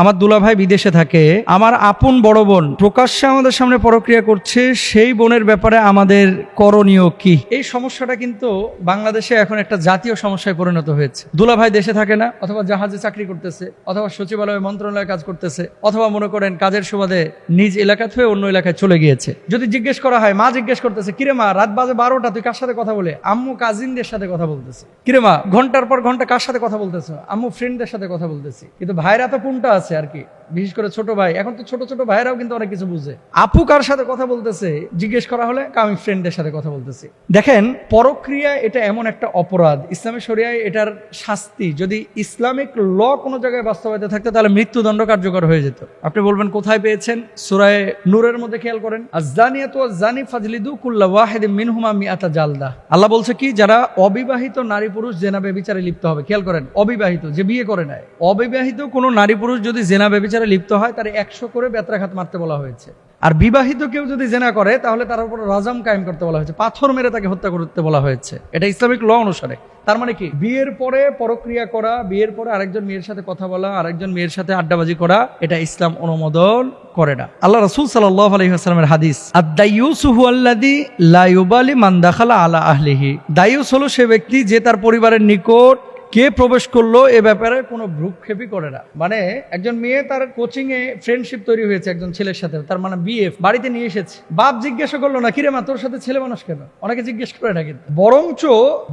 আমার দুলাভাই বিদেশে থাকে, আমার আপন বড় বোন প্রকাশ্যে আমাদের সামনে পরক্রিয়া করছে, সেই বোনের ব্যাপারে আমাদের করণীয় কি? এই সমস্যাটা কিন্তু বাংলাদেশে এখন একটা জাতীয় সমস্যায় পরিণত হয়েছে। দুলাভাই দেশে থাকে না, অথবা জাহাজে চাকরি করতেছে, অথবা সচিবালয় মন্ত্রণালয়ে কাজ করতেছে, অথবা মনে করেন কাজের সুবাদে নিজ এলাকা থেকে অন্য এলাকায় চলে গিয়েছে। যদি জিজ্ঞেস করা হয়, মা জিজ্ঞেস করতেছে, কিরে মা, রাত বাজে বারোটা, তুই কার সাথে কথা বলে? আম্মু কাজিনদের সাথে কথা বলতেছে। কিরে মা, ঘণ্টার পর ঘণ্টা কার সাথে কথা বলতেছে? আম্মু ফ্রেন্ডদের সাথে কথা বলতেছি। কিন্তু ভাইরা তো কোনটা আছে? আর কি। বিশেষ করে ছোট ভাই। এখন তো ছোট ছোট ভাইরাও কিন্তু অনেক কিছু বুঝে। আপু কার সাথে কথা বলতেছে? জিজ্ঞেস করা হলে আমি ফ্রেন্ডদের সাথে কথা বলতেছি। দেখেন পরক্রিয়া এটা এমন একটা অপরাধ। ইসলামের শরিয়ায় এটার শাস্তি। যদি ইসলামিক ল কোনো জায়গায় বাস্তবায়িত থাকতো, তাহলে মৃত্যুদণ্ড কার্যকর হয়ে যেত। আপনি বলবেন, কোথায় পেয়েছেন? সুরায় নূরের মধ্যে খেয়াল করেন। আজানিয়াত জানি ফাজলিদু কুল্লা ওয়াহিদ মিনহুমা মিয়াতা জালদা। আল্লাহ বলছে কি, যারা অবিবাহিত নারী পুরুষ জেনাবে বিচারে লিপ্ত হবে, খেয়াল করেন, অবিবাহিত, যে বিয়ে করে নেয় অবিবাহিত কোনো নারী পুরুষ যদি জেনাবে বিচারে লিপ্ত হয়, তার একশো করে বেত্রাঘাত মারতে বলা হয়েছে। আর বিবাহিত কেউ যদি জেনা করে, তাহলে তার উপর রাজাম কায়েম করতে বলা হয়েছে। পাথর মেরে তাকে হত্যা করতে বলা হয়েছে। এটা ইসলামিক ল অনুসারে। তার মানে কি? বিয়ের পরে পরক্রিয়া করা, বিয়ের পরে আরেকজন মেয়ের সাথে কথা বলা, আরেকজন মেয়ের সাথে আড্ডাবাজি করা, এটা ইসলাম অনুমোদন করে না। আল্লাহ রসুল সাল্লাহ আলহিহাস্লামের হাদিস আর আদাইউসুহু আল্লাদি লাইবালি মান দাখালা আলা আহলিহি। দায়ুস হলো সে ব্যক্তি যে তার পরিবারের নিকট কে প্রবেশ করল এ ব্যাপারে কোনো ভ্রুক্ষেপই করে না। মানে একজন মেয়ে তার কোচিং এ ফ্রেন্ডশিপ তৈরি হয়েছে একজন ছেলের সাথে, তার মানে বিয়ে বাড়িতে নিয়ে এসেছে। বাপ জিজ্ঞাসা করল, না কিরে মা, তোর সাথে ছেলে মানুষ কেন? অনেকে জিজ্ঞেস করে না কিন্তু। বরঞ্চ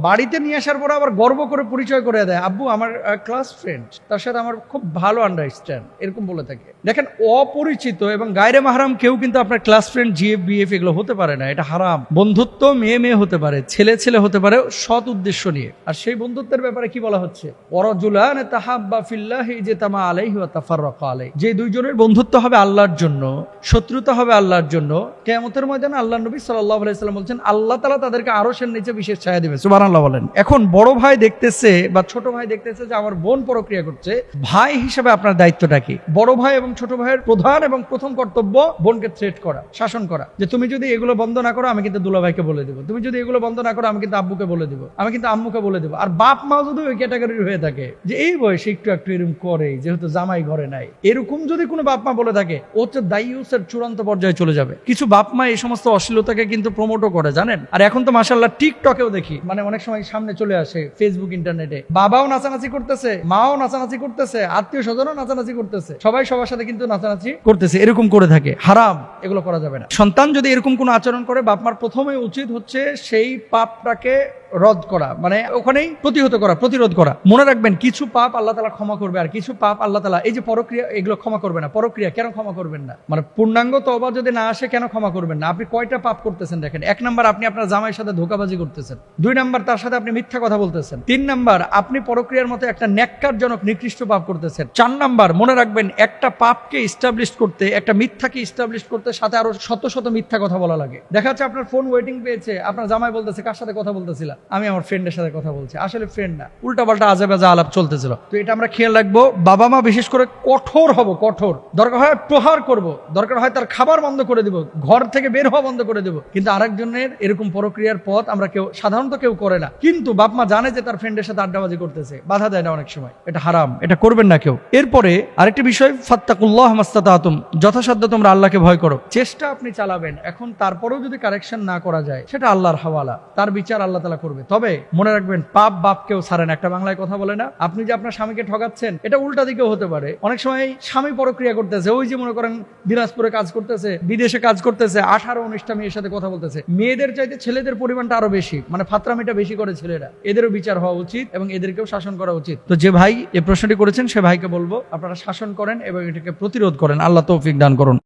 বাড়িতে নিয়ে আসার পর আবার গর্ব করে পরিচয় করে দেয়, আব্বু, আমার ক্লাস ফ্রেন্ড তার সাথে আমার খুব ভালো আন্ডারস্ট্যান্ড এরকম বলে থাকে। দেখেন, অপরিচিত এবং গায়রে মাহারাম কেউ কিন্তু আপনার ক্লাস ফ্রেন্ড জিএফ বিএফ এগুলো হতে পারে না, এটা হারাম। বন্ধুত্ব মেয়ে মেয়ে হতে পারে, ছেলে ছেলে হতে পারে, সৎ উদ্দেশ্য নিয়ে। আর সেই বন্ধুত্বের ব্যাপারে কি বলা হচ্ছে ওয়ারাজুলান তাহাব্বা ফিল্লাহি যে তামা আলাইহি ওয়া তাফাররাকা আলাইহি। যে দুইজনের বন্ধুত্ব হবে আল্লাহর জন্য, শত্রুতা হবে আল্লাহর জন্য, কিয়ামতের ময়দানে আল্লাহ নবী সাল্লাল্লাহু আলাইহি সাল্লাম বলছেন, আল্লাহ তাআলা তাদেরকে আরশের নিচে বিশেষ ছায়া দিবে সুবহানাল্লাহ বলেন। এখন বড় ভাই দেখতেছে বা ছোট ভাই দেখতেছে যে আমার বোন পরক্রিয়া করছে, ভাই হিসেবে আপনার দায়িত্বটা কি? বড় ভাই এবং ছোট ভাইয়ের প্রধান এবং প্রথম কর্তব্য বোনকে থ্রেট করা, শাসন করা। যে তুমি যদি এগুলো বন্ধ না করো, আমি কিন্তু দুলা ভাইকে বলে দেবো। তুমি যদি এগুলো বন্ধ না করো, আমি কিন্তু আব্বুকে বলে দেবো। আমি কিন্তু আম্মুকে বলে দেবো। আর বাপ মা যদি ক্যাটাগরির হয়ে থাকে যে এই বয়সে একটু একটু এরকম করে যেহেতু জামাই ঘরে নাই। এরকম যদি কোনো বাপ মা বলে থাকে, ও হচ্ছে দায়ুসের চূড়ান্ত পর্যায়ে চলে যাবে। কিছু বাপ মা এই সমস্ত অশ্লীলতাকে কিন্তু প্রমোটও করে, জানেন? আর এখন তো মাসাল্লাহ টিকটকেও দেখি মানে অনেক সময় সামনে চলে আসে ফেসবুক ইন্টারনেটে বাবাও নাচানাচি করতেছে, মাও নাচানাচি করতেছে, আত্মীয় স্বজনও নাচানাচি করতেছে। সবাই সবার সাথে কিন্তু নাচানাচি করতেছে, এরকম করে থাকে। হারাম, এগুলো করা যাবে না। সন্তান যদি এরকম কোনো আচরণ করে বাপ মার প্রথমে উচিত হচ্ছে সেই পাপটাকে রদ করা মানে ওখানেই প্রতিহত করা, প্রতিরোধ করা। মনে রাখবেন, কিছু পাপ আল্লাহ তালা ক্ষমা করবে আর কিছু পাপ আল্লাহ তালা এই যে পরক্রিয়া, এগুলো ক্ষমা করবে না। পরক্রিয়া, কেন ক্ষমা করবেন না? মানে পূর্ণাঙ্গ তবা যদি না আসে, কেন ক্ষমা করবেন না? আপনি কয়টা পাপ করতেছেন দেখেন। এক নাম্বার, আপনি আপনার জামাইয়ের সাথে ধোকাবাজি করতেছেন। দুই নাম্বার, তার সাথে আপনি মিথ্যা কথা বলতেছেন। তিন নাম্বার, আপনি পরক্রিয়ার মতো একটা ন্যাক্কারজনক, নিকৃষ্ট পাপ করতেছেন। চার নাম্বার, মনে রাখবেন, একটা পাপকে ইস্টাবলিশ করতে, একটা মিথ্যাকে ইস্টাবলিশ করতে সাথে আরও শত শত মিথ্যা কথা বলা লাগে। দেখা যাচ্ছে আপনার ফোন ওয়েটিং পেয়েছে, আপনার জামাই বলতেছে, কার সাথে কথা বলতেছিলাম আমি আমার ফ্রেন্ডের সাথে কথা বলছি। আসলে ফ্রেন্ড না উল্টা পাল্টা আজে বাজে আলাপ চলতেছিল। তো এটা আমরা খেয়াল রাখব, বাবা মা বিশেষ করে কঠোর হব, কঠোর। দরকার হয় প্রহার করব, দরকার হয় তার খাবার বন্ধ করে দিব, ঘর থেকে বের হওয়া বন্ধ করে দিব। কিন্তু আরেকজনের এরকম প্রক্রিয়ার পথ আমরা কেউ, সাধারণত কেউ করে না। কিন্তু বাপ মা জানে যে তার ফ্রেন্ডের সাথে আড্ডাবাজি করতেছে, বাধা দেয় না অনেক সময়। এটা হারাম, এটা করবেন না কেউ। এরপরে আরেকটি বিষয়, ফাত্তাকুল্লাহ মাস্তাতাতুম, যথাসাধ্য তোমরা আল্লাহকে ভয় করো। চেষ্টা আপনি চালাবেন। এখন তারপরেও যদি কারেকশন না করা যায়, সেটা আল্লাহর হাওয়ালা। তার বিচার আল্লাহ তালা করবে। তবে মনে রাখবেন, পাপ বাপ কেউ ছাড়ে একটা বাংলায় কথা বলে না, আপনি যে আপনার স্বামীকে ঠকাচ্ছেন, এটা উল্টা দিকেও হতে পারে। অনেক সময় স্বামী পরক্রিয়া করতেছে, ওই যে মনে করেন দিনাজপুরে কাজ করতেছে, বিদেশে কাজ করতেছে আঠারো উনিশটা মেয়ের সাথে কথা বলতেছে। মেয়েদের চাইতে ছেলেদের পরিমাণটা আরও বেশি মানে ফাতরামিটা বেশি করে ছেলেরা। এদেরও বিচার হওয়া উচিত এবং এদেরকেও শাসন করা উচিত। তো যে ভাই এ প্রশ্নটি করেছেন, সে ভাইকে বলব, আপনারা শাসন করেন এবং এটাকে প্রতিরোধ করেন। আল্লাহ তৌফিক দান করুন।